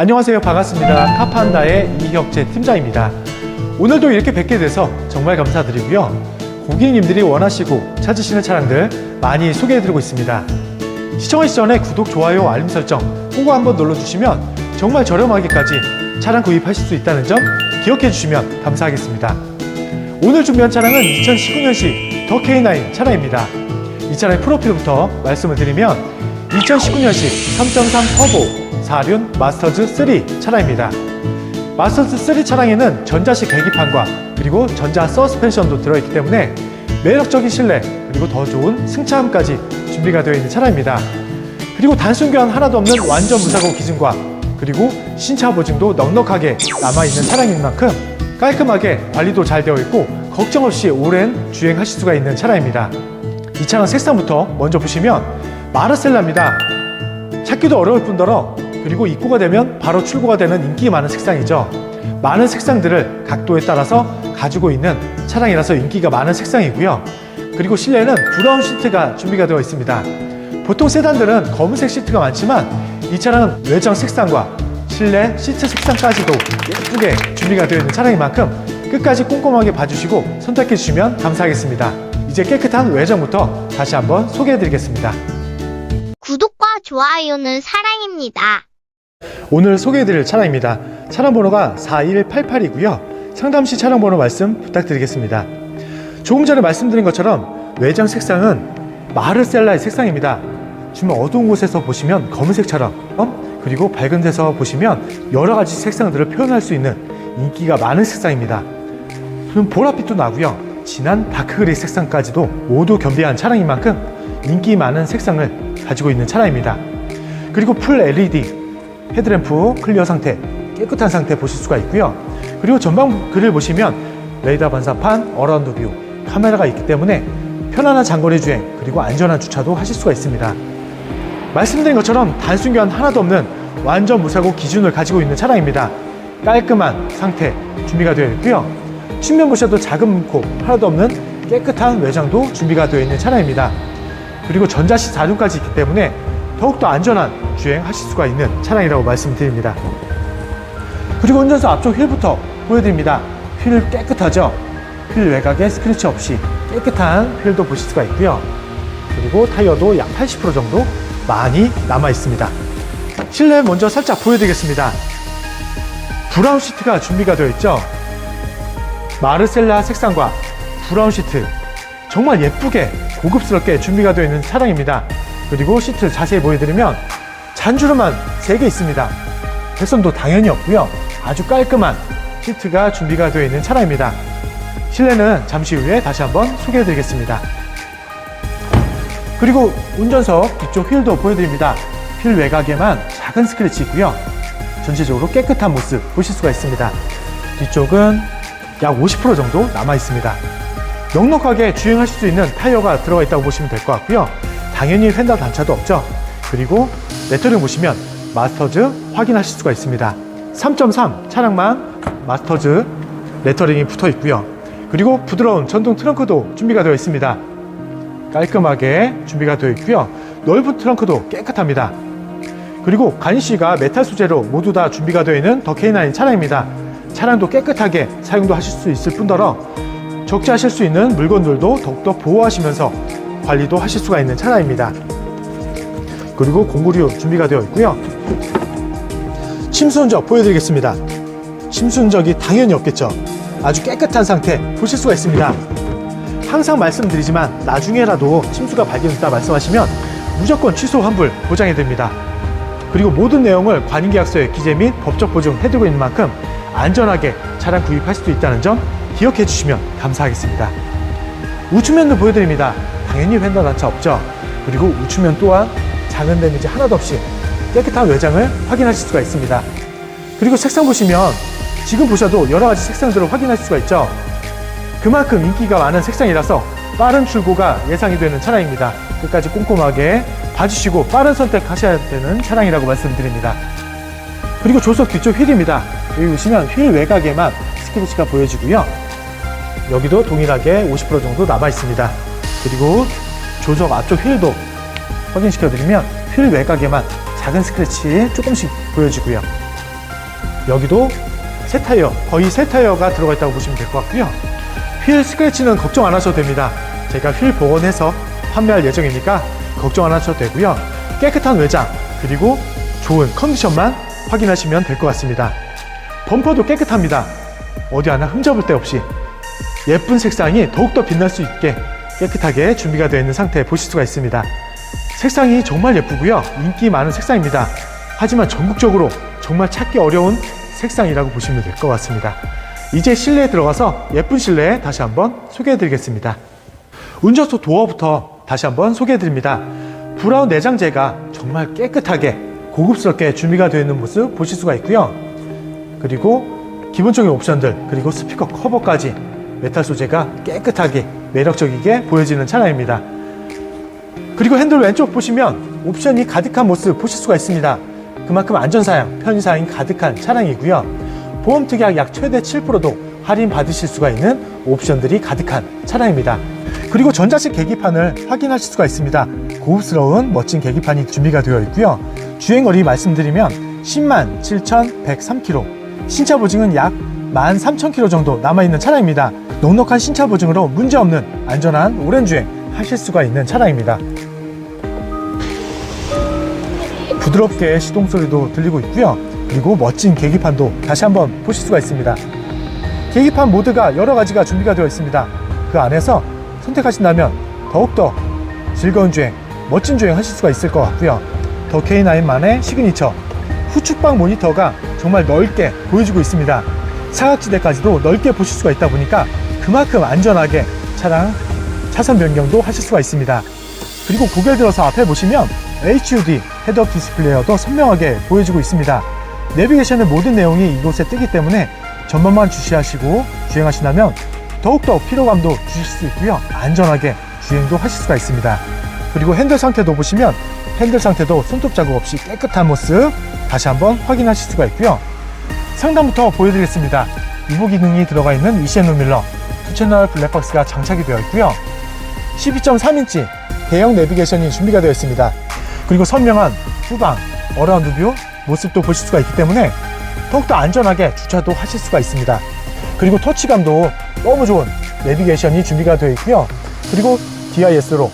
안녕하세요. 반갑습니다. 카판다의 이혁재 팀장입니다. 오늘도 이렇게 뵙게 돼서 정말 감사드리고요. 고객님들이 원하시고 찾으시는 차량들 많이 소개해드리고 있습니다. 시청하기 전에 구독, 좋아요, 알림 설정 꼭 한번 눌러주시면 정말 저렴하게까지 차량 구입하실 수 있다는 점 기억해 주시면 감사하겠습니다. 오늘 준비한 차량은 2019년식 더 K9 차량입니다. 이 차량의 프로필부터 말씀을 드리면 2019년식 3.3 터보 4륜 마스터즈 3 차량입니다. 마스터즈 3 차량에는 전자식 계기판과 그리고 전자 서스펜션도 들어있기 때문에 매력적인 실내 그리고 더 좋은 승차함까지 준비가 되어 있는 차량입니다. 그리고 단순 교환 하나도 없는 완전 무사고 기준과 그리고 신차 보증도 넉넉하게 남아있는 차량인 만큼 깔끔하게 관리도 잘 되어 있고 걱정 없이 오랜 주행하실 수가 있는 차량입니다. 이 차량 색상부터 먼저 보시면 마르셀라입니다. 찾기도 어려울 뿐더러 그리고 입고가 되면 바로 출고가 되는 인기 많은 색상이죠. 많은 색상들을 각도에 따라서 가지고 있는 차량이라서 인기가 많은 색상이고요. 그리고 실내는 브라운 시트가 준비가 되어 있습니다. 보통 세단들은 검은색 시트가 많지만 이 차량은 외장 색상과 실내 시트 색상까지도 예쁘게 준비가 되어 있는 차량인 만큼 끝까지 꼼꼼하게 봐주시고 선택해 주시면 감사하겠습니다. 이제 깨끗한 외장부터 다시 한번 소개해 드리겠습니다. 좋아요는 사랑입니다. 오늘 소개해드릴 차량입니다. 차량 번호가 4188이고요. 상담 시 차량 번호 말씀 부탁드리겠습니다. 조금 전에 말씀드린 것처럼 외장 색상은 마르셀라의 색상입니다. 좀 어두운 곳에서 보시면 검은색처럼 어? 그리고 밝은 데서 보시면 여러 가지 색상들을 표현할 수 있는 인기가 많은 색상입니다. 좀 보랏빛도 나고요. 진한 다크그레이 색상까지도 모두 겸비한 차량인 만큼 인기 많은 색상을 가지고 있는 차량입니다. 그리고 풀 LED 헤드램프 클리어 상태, 깨끗한 상태 보실 수가 있고요. 그리고 전방 글을 보시면 레이더 반사판, 어라운드 뷰, 카메라가 있기 때문에 편안한 장거리 주행 그리고 안전한 주차도 하실 수가 있습니다. 말씀드린 것처럼 단순 교환 하나도 없는 완전 무사고 기준을 가지고 있는 차량입니다. 깔끔한 상태 준비가 되어 있고요. 측면 보셔도 작은 문콕 하나도 없는 깨끗한 외장도 준비가 되어 있는 차량입니다. 그리고 전자식 4륜까지 있기 때문에 더욱더 안전한 주행하실 수가 있는 차량이라고 말씀드립니다. 그리고 운전석 앞쪽 휠부터 보여드립니다. 휠 깨끗하죠? 휠 외곽에 스크래치 없이 깨끗한 휠도 보실 수가 있고요. 그리고 타이어도 약 80% 정도 많이 남아 있습니다. 실내 먼저 살짝 보여드리겠습니다. 브라운 시트가 준비가 되어 있죠. 마르셀라 색상과 브라운 시트 정말 예쁘게 고급스럽게 준비가 되어 있는 차량입니다. 그리고 시트 자세히 보여드리면 잔주름만 3개 있습니다. 배선도 당연히 없고요. 아주 깔끔한 시트가 준비가 되어 있는 차량입니다. 실내는 잠시 후에 다시 한번 소개해 드리겠습니다. 그리고 운전석 뒤쪽 휠도 보여드립니다. 휠 외곽에만 작은 스크래치 있고요. 전체적으로 깨끗한 모습 보실 수가 있습니다. 뒤쪽은 약 50% 정도 남아 있습니다. 넉넉하게 주행하실 수 있는 타이어가 들어가 있다고 보시면 될 것 같고요. 당연히 휀더 단차도 없죠. 그리고 레터링 보시면 마스터즈 확인하실 수가 있습니다. 3.3 차량만 마스터즈 레터링이 붙어 있고요. 그리고 부드러운 전동 트렁크도 준비가 되어 있습니다. 깔끔하게 준비가 되어 있고요. 넓은 트렁크도 깨끗합니다. 그리고 간시가 메탈 소재로 모두 다 준비가 되어 있는 더 K9 차량입니다. 차량도 깨끗하게 사용도 하실 수 있을 뿐더러 적재하실 수 있는 물건들도 더욱더 보호하시면서 관리도 하실 수가 있는 차량입니다. 그리고 공구류 준비가 되어 있고요. 침수 흔적 보여드리겠습니다. 침수 흔적이 당연히 없겠죠. 아주 깨끗한 상태 보실 수가 있습니다. 항상 말씀드리지만 나중에라도 침수가 발견됐다 말씀하시면 무조건 취소 환불 보장해 드립니다. 그리고 모든 내용을 관인계약서에 기재 및 법적 보증 해두고 있는 만큼 안전하게 차량 구입하실 수 있다는 점 기억해 주시면 감사하겠습니다. 우측면도 보여드립니다. 당연히 휀더 단차 없죠. 그리고 우측면 또한 작은 데미지 하나도 없이 깨끗한 외장을 확인하실 수가 있습니다. 그리고 색상 보시면 지금 보셔도 여러 가지 색상들을 확인하실 수가 있죠. 그만큼 인기가 많은 색상이라서 빠른 출고가 예상이 되는 차량입니다. 끝까지 꼼꼼하게 봐주시고 빠른 선택하셔야 되는 차량이라고 말씀드립니다. 그리고 조석 뒤쪽 휠입니다. 여기 보시면 휠 외곽에만 스크래치가 보여지고요. 여기도 동일하게 50% 정도 남아 있습니다. 그리고 조석 앞쪽 휠도 확인시켜 드리면 휠 외곽에만 작은 스크래치 조금씩 보여지고요. 여기도 새 타이어, 거의 새 타이어가 들어가 있다고 보시면 될 것 같고요. 휠 스크래치는 걱정 안 하셔도 됩니다. 제가 휠 복원해서 판매할 예정이니까 걱정 안 하셔도 되고요. 깨끗한 외장, 그리고 좋은 컨디션만 확인하시면 될 것 같습니다. 범퍼도 깨끗합니다. 어디 하나 흠잡을 데 없이 예쁜 색상이 더욱더 빛날 수 있게 깨끗하게 준비가 되어 있는 상태 보실 수가 있습니다. 색상이 정말 예쁘고요. 인기 많은 색상입니다. 하지만 전국적으로 정말 찾기 어려운 색상이라고 보시면 될 것 같습니다. 이제 실내에 들어가서 예쁜 실내 다시 한번 소개해 드리겠습니다. 운전석 도어부터 다시 한번 소개해 드립니다. 브라운 내장재가 정말 깨끗하게 고급스럽게 준비가 되어 있는 모습 보실 수가 있고요. 그리고 기본적인 옵션들 그리고 스피커 커버까지 메탈 소재가 깨끗하게 매력적이게 보여지는 차량입니다. 그리고 핸들 왼쪽 보시면 옵션이 가득한 모습 보실 수가 있습니다. 그만큼 안전사양, 편의사양이 가득한 차량이고요. 보험 특약 약 최대 7%도 할인 받으실 수가 있는 옵션들이 가득한 차량입니다. 그리고 전자식 계기판을 확인하실 수가 있습니다. 고급스러운 멋진 계기판이 준비가 되어 있고요. 주행거리 말씀드리면 10만 7,103km, 신차 보증은 약 13,000km 정도 남아있는 차량입니다. 넉넉한 신차 보증으로 문제없는 안전한 오랜 주행 하실 수가 있는 차량입니다. 부드럽게 시동 소리도 들리고 있고요. 그리고 멋진 계기판도 다시 한번 보실 수가 있습니다. 계기판 모드가 여러 가지가 준비가 되어 있습니다. 그 안에서 선택하신다면 더욱더 즐거운 주행, 멋진 주행 하실 수가 있을 것 같고요. 더 K9만의 시그니처 후측방 모니터가 정말 넓게 보여주고 있습니다. 사각지대까지도 넓게 보실 수가 있다 보니까 그만큼 안전하게 차량 차선 변경도 하실 수가 있습니다. 그리고 고개를 들어서 앞에 보시면 HUD 헤드업 디스플레이어도 선명하게 보여지고 있습니다. 내비게이션의 모든 내용이 이곳에 뜨기 때문에 전반만 주시하시고 주행하신다면 더욱더 피로감도 주실 수 있고요. 안전하게 주행도 하실 수가 있습니다. 그리고 핸들 상태도 보시면 핸들 상태도 손톱 자국 없이 깨끗한 모습 다시 한번 확인하실 수가 있고요. 상단부터 보여드리겠습니다. 이보 기능이 들어가 있는 이시앤노 밀러 두 채널 블랙박스가 장착이 되어 있고요. 12.3인치 대형 내비게이션이 준비가 되어 있습니다. 그리고 선명한 후방, 어라운드 뷰 모습도 보실 수가 있기 때문에 더욱더 안전하게 주차도 하실 수가 있습니다. 그리고 터치감도 너무 좋은 내비게이션이 준비가 되어 있고요. 그리고 DIS로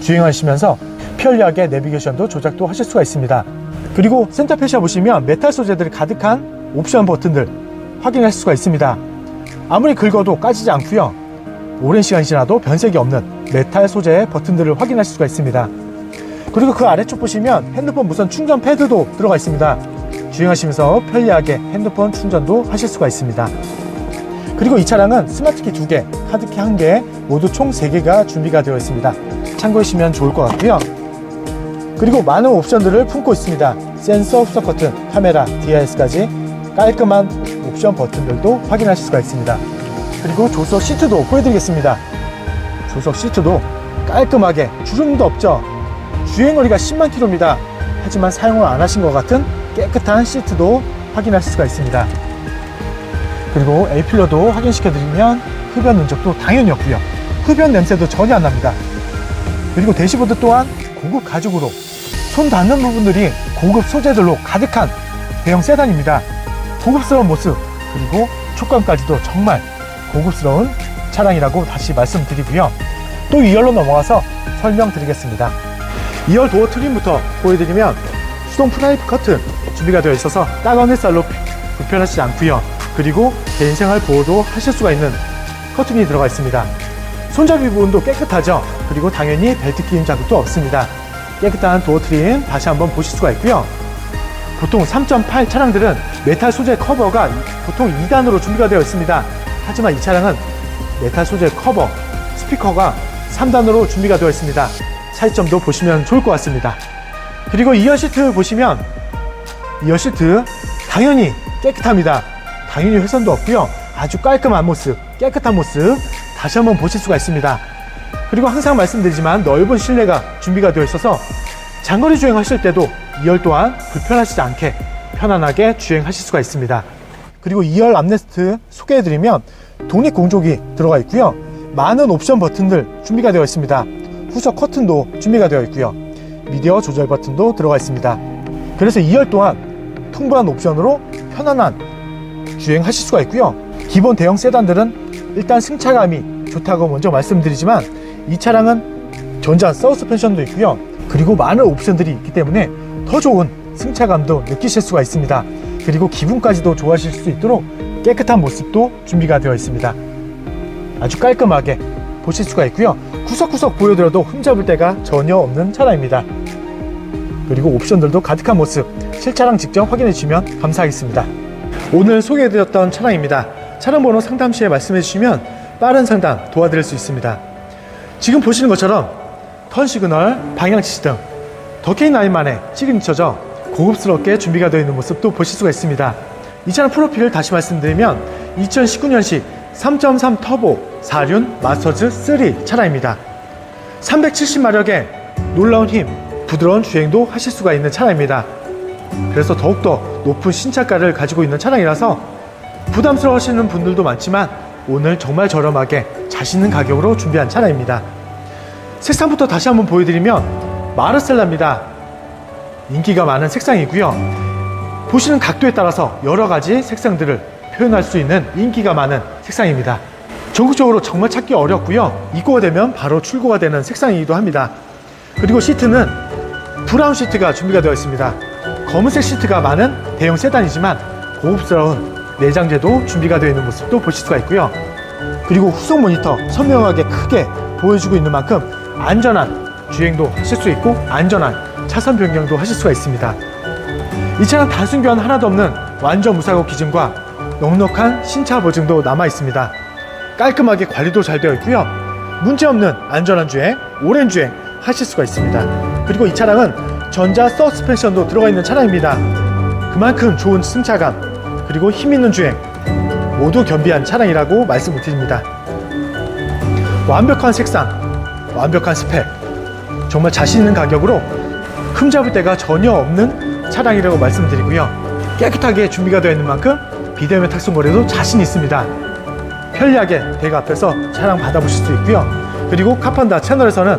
주행하시면서 편리하게 내비게이션도 조작도 하실 수가 있습니다. 그리고 센터페시아 보시면 메탈 소재들이 가득한 옵션 버튼들 확인할 수가 있습니다. 아무리 긁어도 까지지 않고요. 오랜 시간 지나도 변색이 없는 메탈 소재의 버튼들을 확인할 수가 있습니다. 그리고 그 아래쪽 보시면 핸드폰 무선 충전 패드도 들어가 있습니다. 주행하시면서 편리하게 핸드폰 충전도 하실 수가 있습니다. 그리고 이 차량은 스마트키 2개, 카드키 1개, 모두 총 3개가 준비가 되어 있습니다. 참고하시면 좋을 것 같고요. 그리고 많은 옵션들을 품고 있습니다. 센서 후석 버튼, 카메라, DIS까지 깔끔한 옵션 버튼들도 확인하실 수가 있습니다. 그리고 조석 시트도 보여드리겠습니다. 조석 시트도 깔끔하게 주름도 없죠. 주행거리가 10만 킬로입니다. 하지만 사용을 안 하신 것 같은 깨끗한 시트도 확인하실 수가 있습니다. 그리고 A필러도 확인시켜드리면 흡연 흔적도 당연히 없고요. 흡연 냄새도 전혀 안 납니다. 그리고 대시보드 또한 고급 가죽으로 손 닿는 부분들이 고급 소재들로 가득한 대형 세단입니다. 고급스러운 모습 그리고 촉감까지도 정말 고급스러운 차량이라고 다시 말씀드리고요. 또 2열로 넘어가서 설명드리겠습니다. 2열 도어 트림부터 보여드리면 수동 프라이프 커튼 준비가 되어 있어서 따가운 햇살로 불편하지 않고요. 그리고 개인 생활 보호도 하실 수가 있는 커튼이 들어가 있습니다. 손잡이 부분도 깨끗하죠. 그리고 당연히 벨트 끼임 자국도 없습니다. 깨끗한 도어 트림 다시 한번 보실 수가 있고요. 보통 3.8 차량들은 메탈 소재 커버가 보통 2단으로 준비가 되어 있습니다. 하지만 이 차량은 메탈 소재 커버, 스피커가 3단으로 준비가 되어 있습니다. 차이점도 보시면 좋을 것 같습니다. 그리고 2열 시트 보시면 2열 시트 당연히 깨끗합니다. 당연히 훼손도 없고요. 아주 깔끔한 모습, 깨끗한 모습 다시 한번 보실 수가 있습니다. 그리고 항상 말씀드리지만 넓은 실내가 준비가 되어 있어서 장거리 주행하실 때도 2열 또한 불편하시지 않게 편안하게 주행하실 수가 있습니다. 그리고 2열 암레스트 소개해드리면 독립 공조기 들어가 있고요. 많은 옵션 버튼들 준비가 되어 있습니다. 후석 커튼도 준비가 되어 있고요. 미디어 조절 버튼도 들어가 있습니다. 그래서 2열 또한 풍부한 옵션으로 편안한 주행하실 수가 있고요. 기본 대형 세단들은 일단 승차감이 좋다고 먼저 말씀드리지만 이 차량은 전자 서스펜션도 있고요. 그리고 많은 옵션들이 있기 때문에 더 좋은 승차감도 느끼실 수가 있습니다. 그리고 기분까지도 좋아하실 수 있도록 깨끗한 모습도 준비가 되어 있습니다. 아주 깔끔하게 보실 수가 있고요. 구석구석 보여드려도 흠잡을 데가 전혀 없는 차량입니다. 그리고 옵션들도 가득한 모습 실차량 직접 확인해 주시면 감사하겠습니다. 오늘 소개해드렸던 차량입니다. 차량 번호 상담 시에 말씀해 주시면 빠른 상담 도와드릴 수 있습니다. 지금 보시는 것처럼 턴 시그널, 방향 지시 등 더케인9만의 시그니처죠. 고급스럽게 준비가 되어 있는 모습도 보실 수가 있습니다. 이 차량 프로필을 다시 말씀드리면 2019년식 3.3 터보 4륜 마스터즈 3 차량입니다. 370마력의 놀라운 힘, 부드러운 주행도 하실 수가 있는 차량입니다. 그래서 더욱더 높은 신차가를 가지고 있는 차량이라서 부담스러워 하시는 분들도 많지만 오늘 정말 저렴하게 자신 있는 가격으로 준비한 차량입니다. 색상부터 다시 한번 보여드리면 마르셀라입니다. 인기가 많은 색상이고요. 보시는 각도에 따라서 여러 가지 색상들을 표현할 수 있는 인기가 많은 색상입니다. 전국적으로 정말 찾기 어렵고요. 입고가 되면 바로 출고가 되는 색상이기도 합니다. 그리고 시트는 브라운 시트가 준비가 되어 있습니다. 검은색 시트가 많은 대형 세단이지만 고급스러운 내장재도 준비가 되어 있는 모습도 보실 수가 있고요. 그리고 후속 모니터 선명하게 크게 보여주고 있는 만큼 안전한 주행도 하실 수 있고 안전한 차선 변경도 하실 수가 있습니다. 이 차는 단순 교환 하나도 없는 완전 무사고 기준과 넉넉한 신차 보증도 남아 있습니다. 깔끔하게 관리도 잘 되어 있고요. 문제없는 안전한 주행, 오랜 주행 하실 수가 있습니다. 그리고 이 차량은 전자 서스펜션도 들어가 있는 차량입니다. 그만큼 좋은 승차감 그리고 힘 있는 주행 모두 겸비한 차량이라고 말씀을 드립니다. 완벽한 색상, 완벽한 스펙, 정말 자신 있는 가격으로 흠잡을 데가 전혀 없는 차량이라고 말씀드리고요. 깨끗하게 준비가 되어 있는 만큼 비대면 탁송 거래도 자신 있습니다. 편리하게 대가 앞에서 차량 받아보실 수 있고요. 그리고 카판다 채널에서는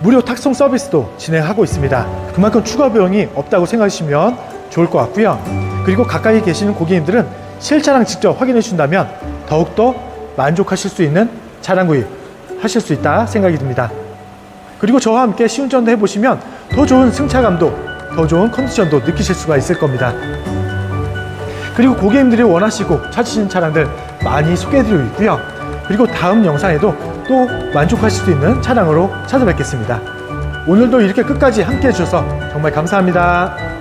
무료 탁송 서비스도 진행하고 있습니다. 그만큼 추가 비용이 없다고 생각하시면 좋을 것 같고요. 그리고 가까이 계시는 고객님들은 실차량 직접 확인해 주신다면 더욱더 만족하실 수 있는 차량 구입 하실 수 있다 생각이 듭니다. 그리고 저와 함께 시운전도 해보시면 더 좋은 승차감도 더 좋은 컨디션도 느끼실 수가 있을 겁니다. 그리고 고객님들이 원하시고 찾으시는 차량들 많이 소개해드리고 있고요. 그리고 다음 영상에도 또 만족하실 수 있는 차량으로 찾아뵙겠습니다. 오늘도 이렇게 끝까지 함께 해주셔서 정말 감사합니다.